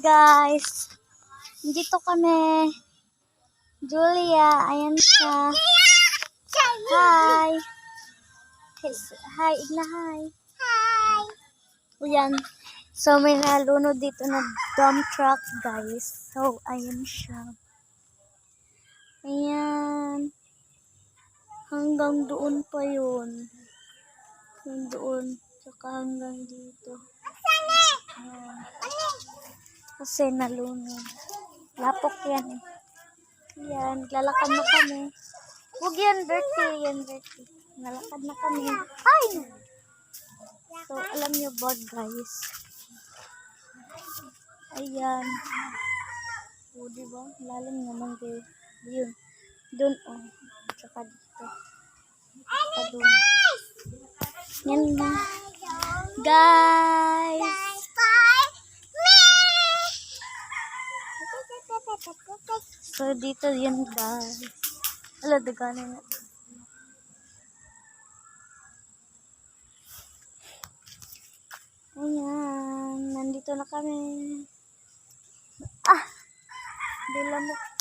guys. Dito kami. Julia, ayan siya. Hi. Hi, Igna, hi. Hi. Ayan. So, may nalunod dito na dump truck, guys. So, ayan siya. Ayan. Hanggang doon pa yun. Hanggang doon. Tsaka hanggang dito. Ayan. Kasi nalunod. Lapok yan eh. Yan, lalakad na kami. Huwag yan, Bertie. Yan, Bertie. Nalakad na kami. Ay! So, alam niyo ba, guys? Ayan. O, diba? Lalim naman kayo. Yun. Doon, oh. Tsaka dito. Tsaka doon. Yan na. Guys! So, dito yun, guys. Ala, daganan na. Ayan, nandito na kami. Ah! Dilamok